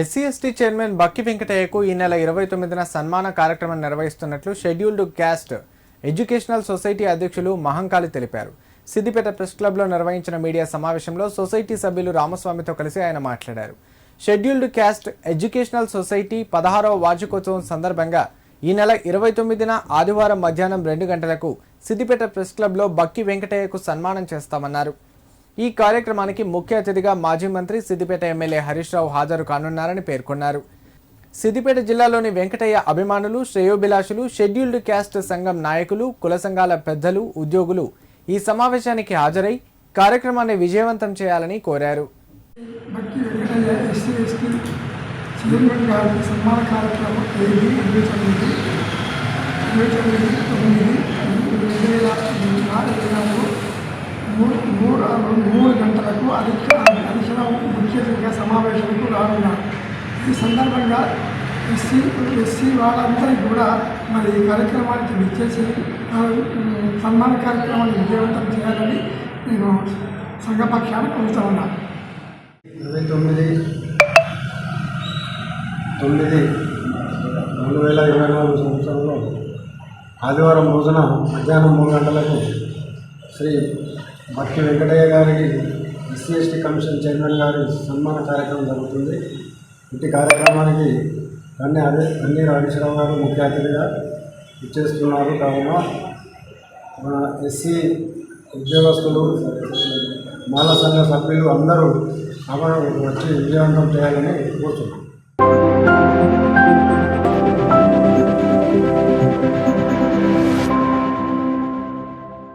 SC ST chairman Bakki వెంకటయ్యకు ఈ నెల ఇరవై తొమ్మిదిన సన్మాన కార్యక్రమం నిర్వహిస్తున్నట్లు షెడ్యూల్డ్ క్యాస్ట్ ఎడ్యుకేషనల్ సొసైటీ అధ్యక్షులు మహంకాళి తెలిపారు. సిద్దిపేట ప్రెస్ క్లబ్లో నిర్వహించిన మీడియా సమావేశంలో సొసైటీ సభ్యులు రామస్వామితో కలిసి ఆయన మాట్లాడారు. షెడ్యూల్డ్ క్యాస్ట్ ఎడ్యుకేషనల్ సొసైటీ పదహారవ వార్షికోత్సవం సందర్భంగా ఈ నెల ఇరవై తొమ్మిదిన ఆదివారం మధ్యాహ్నం రెండు గంటలకు సిద్దిపేట ప్రెస్ క్లబ్లో బక్కి వెంకటయ్యకు సన్మానం చేస్తామన్నారు. ఈ కార్యక్రమానికి ముఖ్య అతిథిగా మాజీ మంత్రి సిద్దిపేట ఎమ్మెల్యే హరీష్ రావు హాజరు కానున్నారని పేర్కొన్నారు. సిద్దిపేట జిల్లాలోని వెంకటయ్య అభిమానులు శ్రేయోభిలాషులు షెడ్యూల్డ్ క్యాస్ట్ సంఘం నాయకులు కుల సంఘాల పెద్దలు ఉద్యోగులు ఈ సమావేశానికి హాజరై కార్యక్రమాన్ని విజయవంతం చేయాలని కోరారు. సన్మాన కార్యక్రమం మూడు మూడు మూడు గంటలకు అధిక అధిక్షణ ముఖ్య అతిథిగా సమావేశానికి రానున్నారు ఈ సందర్భంగా ఎస్సీ ఎస్సీ వాళ్ళందరికీ కూడా మరి ఈ కార్యక్రమానికి విచ్చేసి సన్మాన కార్యక్రమాన్ని విజయవంతం చేయాలని నేను సంఘపక్షాన్ని కోరుతా ఉన్నాను ఇరవై తొమ్మిది తొమ్మిది రెండు వేల ఇరవై నాలుగు సంవత్సరంలో ఆదివారం రోజున మధ్యాహ్నం మూడు గంటలకు శ్రీ భక్తి వెంకటయ్య గారికి ఎస్సీఎస్టీ కమిషన్ చైర్మన్ గారి సన్మాన కార్యక్రమం జరుగుతుంది. ఇట్టి కార్యక్రమానికి అన్ని అదే అన్ని రాజేశ్వరరావు గారు ముఖ్య అతిథిగా ఇచ్చేస్తున్నారు కావున మన ఎస్సీ ఉద్యోగస్తులు మాల సంఘ సభ్యులు అందరూ అమలు వచ్చి విజయవంతం చేయాలని కోరుతున్నాం